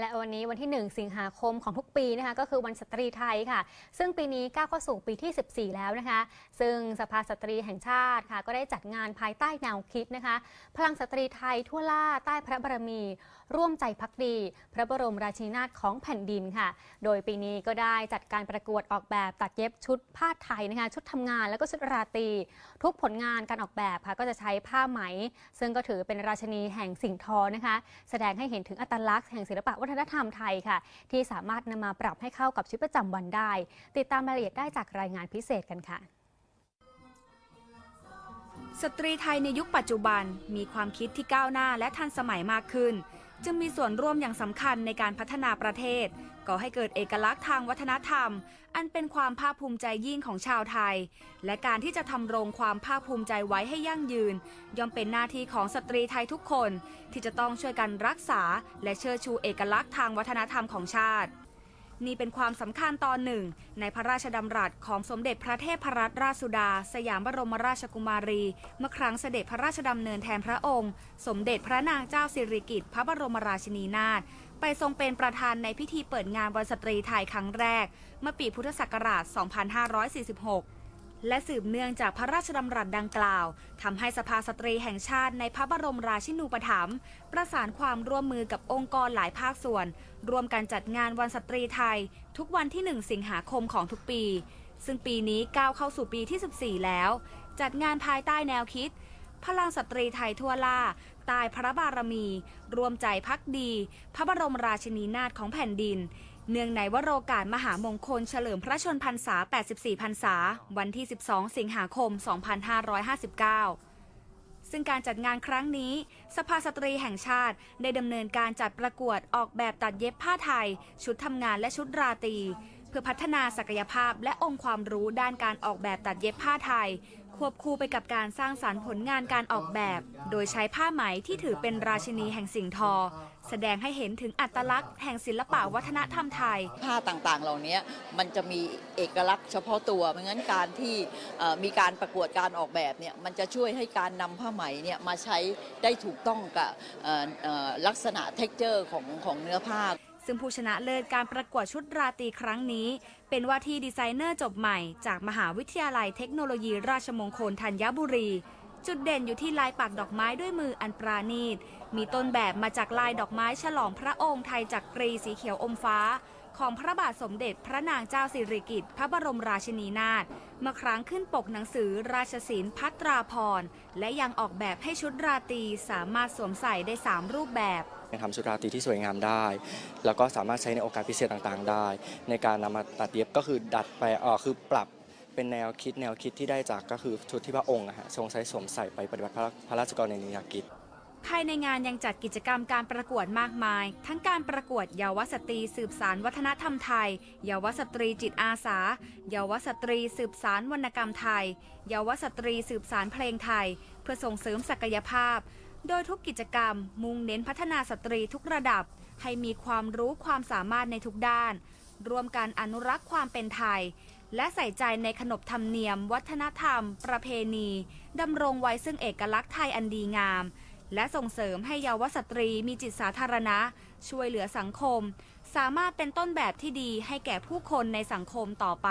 และวันนี้วันที่ 1 สิงหาคมของทุกปีนะคะก็คือวันสตรีไทยค่ะ ซึ่งปีนี้ก้าวเข้าสู่ปีที่ 14 แล้วนะคะ ซึ่งสภาสตรีแห่งชาติค่ะ ก็ได้จัดงานภายใต้แนวคิดนะคะ พลังสตรีไทยทั่วล่าใต้พระบารมี ร่วมใจพักดี พระบรมราชินีนาถของแผ่นดินค่ะ โดยปีนี้ก็ได้จัดการประกวดออกแบบตัดเย็บชุดผ้าไทยนะคะ ชุดทำงานแล้วก็ชุดราตรีทุกผลงานการออกแบบค่ะก็จะใช้ผ้าไหม ซึ่งก็ถือเป็นราชนีแห่งสิ่งทอนะคะ แสดงให้เห็นถึงอัตลักษณ์แห่งศิลปะวัฒนธรรมไทยค่ะ ที่สามารถนำมาปรับให้เข้ากับชีวิตประจำวันได้ ติดตามรายละเอียดได้จากรายงานพิเศษกันค่ะ สตรีไทยในยุคปัจจุบันมีความคิดที่ก้าวหน้าและทันสมัยมากขึ้น จึงมีส่วนร่วมอย่างสำคัญในการพัฒนาประเทศ ก่อให้เกิดเอกลักษณ์ทางวัฒนธรรม อันเป็นความภาคภูมิใจยิ่งของชาวไทย และการที่จะทำรงความภาคภูมิใจไว้ให้ยั่งยืน ย่อมเป็นหน้าที่ของสตรีไทยทุกคน ที่จะต้องช่วยกันรักษา และเชิดชูเอกลักษณ์ทางวัฒนธรรมของชาติ นี่เป็นความสำคัญตอนหนึ่ง ในพระราชดำรัสของสมเด็จพระเทพรัตนราชสุดา สยามบรมราชกุมารี เมื่อครั้งเสด็จพระราชดำเนินแทนพระองค์ สมเด็จพระนางเจ้าสิริกิติ์พระบรมราชินีนาถไปทรงเป็นประธานในพิธีเปิดงานวันสตรีไทยครั้งแรก เมื่อปีพุทธศักราช 2546 และสืบเนื่องจากพระราชดำรัสดังกล่าวทำให้สภาสตรีแห่งชาติในพระบรมราชินูปถัมภ์ประสานความร่วมมือกับองค์กรหลายภาคส่วนร่วมกันจัดงานวันสตรีไทย ทุกวันที่ 1 สิงหาคมของทุกปี ซึ่งปีนี้ก้าวเข้าสู่ปีที่ 14 แล้ว จัดงานภายใต้แนวคิด พลังสตรีไทยทั่วล่าใต้พระบารมี รวมใจพักดี พระบรมราชินีนาถของแผ่นดิน เนื่องในวโรกาสมหามงคลเฉลิมพระชนพรรษา 84 พรรษา วันที่ 12 สิงหาคม 2559 ซึ่งการจัดงานครั้งนี้ สภาสตรีแห่งชาติได้ดำเนินการจัดประกวดออกแบบตัดเย็บผ้าไทย ชุดทำงานและชุดราตรี เพื่อพัฒนาศักยภาพและองค์ความรู้ด้านการออกแบบตัดเย็บผ้าไทย ควบคู่ไปกับการสร้างสารรค์ผลงานการออกแบบ โดยใช้ผ้าไหมที่ถือเป็นราชินีแห่งสิ่งทอ แสดงให้เห็นถึงอัตลักษณ์แห่งศิลปะวัฒนธรรมไทย ผ้าต่างๆ เหล่านี้มันจะมีเอกลักษณ์เฉพาะตัวเพราะงั้นการที่มีการประกวดการออกแบบเนี่ยมันจะช่วยให้การนำผ้าไหมเนี่ยมาใช้ได้ถูกต้องกับลักษณะเท็กเจอร์ของของเนื้อผ้า ซึ่งผู้ชนะเลิศการประกวดชุดราตรีครั้งนี้ เป็นว่าที่ดีไซเนอร์จบใหม่ จากมหาวิทยาลัยเทคโนโลยีราชมงคลธัญบุรี จุดเด่นอยู่ที่ลายปักดอกไม้ด้วยมืออันปราณีต มีต้นแบบมาจากลายดอกไม้ฉลองพระองค์ไทยจากกรีสีเขียวอมฟ้า ของพระบาทสมเด็จพระนางเจ้าสิริกิติ์พระบรมราชินีนาถเมื่อครั้งขึ้นปกหนังสือราชศิลป์พัตราพรและยังออกแบบให้ชุดราตรีสามารถสวมใส่ได้สามรูปแบบทำชุดราตรีที่สวยงามได้ แล้วก็สามารถใช้ในโอกาสพิเศษต่างๆ ได้ ในการนำมาตัดเย็บก็คือดัดไปเออคือปรับเป็นแนวคิดแนวคิดที่ได้จากก็คือชุดที่พระองค์อะฮะทรงใช้สวมใส่ไปปฏิบัติพระพระราชกรณียกิจ ภายในงานยังจัดกิจกรรมการประกวดมากมาย ทั้งการประกวดเยาวสตรีสืบสารวัฒนธรรมไทย เยาวสตรีจิตอาสา เยาวสตรีสืบสารวรรณกรรมไทย เยาวสตรีสืบสารเพลงไทย เพื่อส่งเสริมศักยภาพ โดยทุกกิจกรรม มุ่งเน้นพัฒนาสตรีทุกระดับ ให้มีความรู้ความสามารถในทุกด้าน รวมการอนุรักษ์ความเป็นไทย และใส่ใจในขนบธรรมเนียม วัฒนธรรม ประเพณีดำรงไว้ซึ่งเอกลักษณ์ไทยอันดีงาม และส่งเสริมให้เยาวสตรีมีจิตสาธารณะ ช่วยเหลือสังคม สามารถเป็นต้นแบบที่ดีให้แก่ผู้คนในสังคมต่อไป